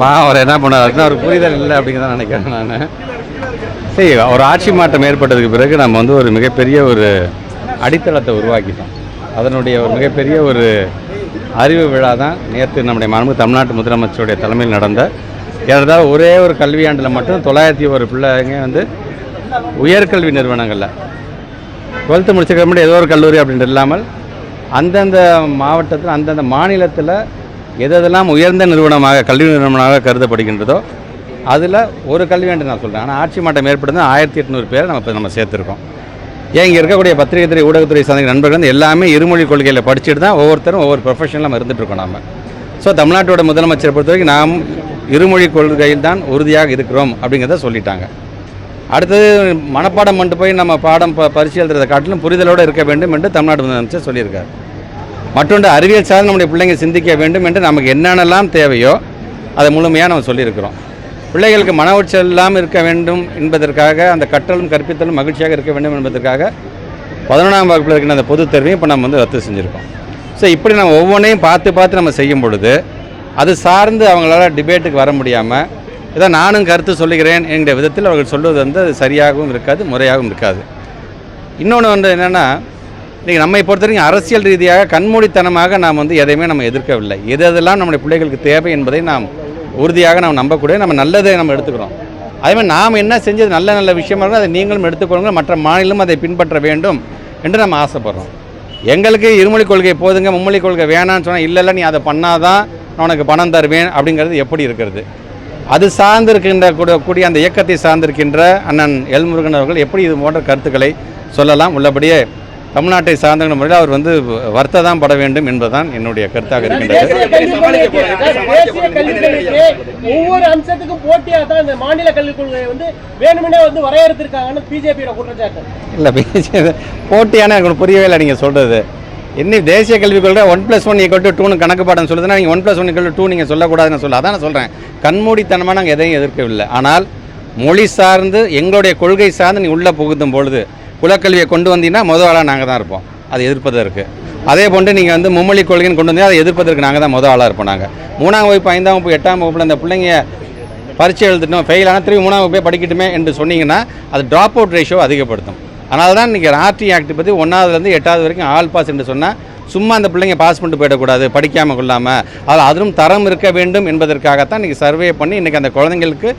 பாவம் அவர் என்ன பண்ணார்? அதுக்கு அவர் புரிதல் இல்லை அப்படிங்கிறத நினைக்கிறேன் நான். சரி ஒரு ஆட்சி மாற்றம் ஏற்பட்டதுக்கு பிறகு நம்ம வந்து ஒரு மிகப்பெரிய ஒரு அடித்தளத்தை உருவாக்கிட்டோம். அதனுடைய ஒரு மிகப்பெரிய ஒரு அறிவு விழா தான் நேற்று நம்முடைய மாண்பு தமிழ்நாட்டு முதலமைச்சருடைய தலைமையில் நடந்த ஏதாவது ஒரே ஒரு கல்வியாண்டில் மட்டும் தொள்ளாயிரத்தி ஒரு பிள்ளைங்க வந்து உயர்கல்வி நிறுவனங்களில். டுவெல்த்து முடிச்சதுக்கு முன்னாடி ஏதோ ஒரு கல்லூரி அப்படின்ட்டு இல்லாமல் அந்தந்த மாவட்டத்தில் அந்தந்த மாநிலத்தில் எதெல்லாம் உயர்ந்த நிறுவனமாக கல்வி நிறுவனமாக கருதப்படுகின்றதோ அதில் ஒரு கல்வியாண்டு நான் சொல்கிறேன் ஆனால் ஆட்சி மாற்றம் ஏற்படுது ஆயிரத்தி எட்நூறு பேரை நம்ம இப்போ நம்ம சேர்த்துருக்கோம். ஏன் இங்கே இருக்கக்கூடிய பத்திரிகை துறை ஊடகத்துறை சார்ந்த நண்பர்கள் வந்து எல்லாமே இருமொழி கொள்கையில் படிச்சுட்டு தான் ஒவ்வொருத்தரும் ஒவ்வொரு ப்ரொஃபஷனில் நம்ம இருந்துட்டு நம்ம ஸோ தமிழ்நாட்டோட முதலமைச்சரை பொறுத்த வரைக்கும் நாம் இருமொழி கொள்கையில் தான் உறுதியாக இருக்கிறோம் அப்படிங்கிறத சொல்லிட்டாங்க. அடுத்தது மனப்பாடம் பண்ணிட்டு போய் நம்ம பாடம் ப பரிசு எழுதுறதை காட்டிலும் புரிதலோடு இருக்க வேண்டும் என்று தமிழ்நாடு முதலமைச்சர் சொல்லியிருக்கார். மற்றொன்று அறிவியல் சார்ந்து நம்முடைய பிள்ளைங்க சிந்திக்க வேண்டும் என்று நமக்கு என்னென்னலாம் தேவையோ அதை முழுமையாக நம்ம சொல்லியிருக்கிறோம். பிள்ளைகளுக்கு மன உச்சல் இல்லாமல் இருக்க வேண்டும் என்பதற்காக அந்த கற்றலும் கற்பித்தலும் மகிழ்ச்சியாக இருக்க வேண்டும் என்பதற்காக பதினொன்றாம் வகுப்பில் இருக்கிற அந்த பொதுத் தேர்வையும் இப்போ நம்ம வந்து ரத்து செஞ்சுருக்கோம். ஸோ இப்படி நம்ம ஒவ்வொன்றையும் பார்த்து பார்த்து நம்ம செய்யும் பொழுது அது சார்ந்து அவங்களால டிபேட்டுக்கு வர முடியாமல் இதை நானும் கருத்து சொல்லுகிறேன் என்கிற விதத்தில் அவர்கள் சொல்வது வந்து அது சரியாகவும் இருக்காது முறையாகவும் இருக்காது. இன்னொன்று வந்து என்னென்னா இன்றைக்கி நம்மை பொறுத்தவரைக்கும் அரசியல் ரீதியாக கண்மூடித்தனமாக நாம் வந்து எதையுமே நம்ம எதிர்க்கவில்லை. எது எதெல்லாம் நம்முடைய பிள்ளைகளுக்கு தேவை என்பதை நாம் உறுதியாக நாம் நம்பக்கூடிய நம்ம நல்லதை நம்ம எடுத்துக்கிறோம். அதேமாதிரி நாம் என்ன செஞ்சது நல்ல நல்ல விஷயமா இருக்கோ அதை நீங்களும் எடுத்துக்கொள்ளுங்க மற்ற மாநிலம் அதை பின்பற்ற வேண்டும் என்று நம்ம ஆசைப்படுறோம். எங்களுக்கு இருமொழி கொள்கை போதுங்க மும்மொழி கொள்கை வேணான்னு சொன்னால் இல்லை இல்லை நீ அதை பண்ணாதான் நான் உனக்கு பணம் தருவேன் அப்படிங்கிறது எப்படி இருக்கிறது? அது சார்ந்திருக்கின்ற கூட கூடிய அந்த இயக்கத்தை சார்ந்திருக்கின்ற அண்ணன் எல்முருகன் அவர்கள் எப்படி இது போன்ற கருத்துக்களை சொல்லலாம். உள்ளபடியே தமிழ்நாட்டை சார்ந்த முறையில் அவர் வந்து வருத்த தான் பட வேண்டும் என்பதுதான் என்னுடைய கருத்தாக இருக்கின்றது. ஒவ்வொரு அம்சத்துக்கும் போட்டியா தான் இந்த மாநில கல்விக் கொள்கையை வந்து வேணுமெனே வந்து வரையறுத்திருக்காங்கன்னு பிஜேபியோட குற்றச்சாட்டு. இல்லை பேசியது போட்டியான எனக்கு புரியவே இல்லை நீங்கள் சொல்கிறது. இன்னும் தேசிய கல்விக் கொள்கை one plus one equal to டூனு கணக்கு பாடம் சொல்லுதுன்னா நீங்கள் one plus one equal two நீங்கள் சொல்லக்கூடாதுன்னு சொல்ல அதான் நான் சொல்கிறேன். கண்மூடித்தனமாக நாங்கள் எதையும் எதிர்க்கவில்லை. ஆனால் மொழி சார்ந்து எங்களுடைய கொள்கை சார்ந்து நீ உள்ளே புகுத்தும் பொழுது குலக்கல்வியை கொண்டு வந்தீங்கன்னா முதல் ஆளாக நாங்கள் தான் இருப்போம். அதை எதிர்ப்பதற்கு. அதே போன்று நீங்கள் வந்து மும்மொழி கொள்கைன்னு கொண்டு வந்தீங்க அதை எதிர்ப்பதற்கு நாங்கள் தான் முதல் ஆளாக இருப்போம் நாங்கள் மூணாம் வகுப்பு ஐந்தாம் வகுப்பு எட்டாம் வகுப்பில் அந்த பிள்ளைங்க பரீட்சை எழுதிட்டோம் ஃபெயில் ஆனால் திரும்பி மூணாம் வகுப்பே படிக்கட்டுமே என்று சொன்னீங்கன்னா அது ட்ராப் அவுட் ரேஷியோ அதிகப்படுத்தும். அதனால தான் இன்றைக்கி ஆர்டி ஆக்ட் பற்றி ஒன்றாவதுலேருந்து எட்டாவது வரைக்கும் ஆல் பாஸ் என்று சொன்னால் சும்மா அந்த பிள்ளைங்க பாஸ் பண்ணிட்டு போயிடக்கூடாது படிக்காமல் கொள்ளாமல் அதில் அதிலும் தரம் இருக்க வேண்டும் என்பதற்காகத்தான் இன்றைக்கி சர்வே பண்ணி இன்றைக்கி அந்த குழந்தைங்களுக்கு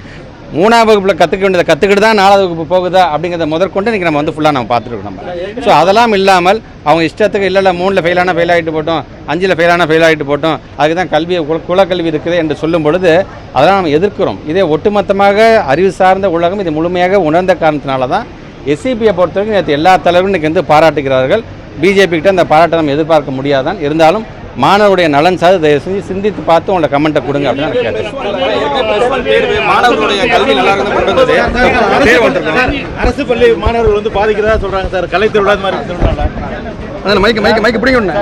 மூணாம் வகுப்பில் கற்றுக்க வேண்டியதை கற்றுக்கிட்டு தான் நாலாவது வகுப்பு போகுதா அப்படிங்கிறத முதற்கொண்டு இன்றைக்கி நம்ம வந்து ஃபுல்லாக நம்ம பார்த்துருக்கோம் நம்ம. ஸோ அதெல்லாம் இல்லாமல் அவங்க இஷ்டத்துக்கு இல்லை இல்லை மூணில் ஃபெயிலான ஃபெயில் ஆகிட்டு போட்டோம் அஞ்சில் ஃபெயிலான ஃபெயில் ஆகிட்டு போட்டோம் அதுக்கு தான் கல்வியை குல குலக்கல்வி இருக்குது என்று சொல்லும் பொழுது அதெல்லாம் நம்ம எதிர்க்கிறோம். இதே ஒட்டுமொத்தமாக அறிவு சார்ந்த உலகம் இது முழுமையாக உணர்ந்த காரணத்தினால தான் எஸ்சிபியை பொறுத்த வரைக்கும் நேற்று எல்லா தலைவரும் இன்றைக்கி வந்து பாராட்டுகிறார்கள். பிஜேபிக்கிட்ட அந்த பாராட்டை நம்ம எதிர்பார்க்க முடியாதான். இருந்தாலும் மாணவருடைய நலன் சார்ந்து தயவு செஞ்சு சிந்தித்து பார்த்து உங்களோட கமெண்ட்டை கொடுங்க அப்படின்னு நான் கேட்டேன். மாணவர்களுடைய கல்வி நல்லா இருந்து அரசு பள்ளி மாணவர்கள் வந்து பாதிக்கிறதா சொல்றாங்க சார்? கலை திருவிழா மாதிரி திருவிழா மைக்கு மைக்கு மைக்கு பிடிக்கணும்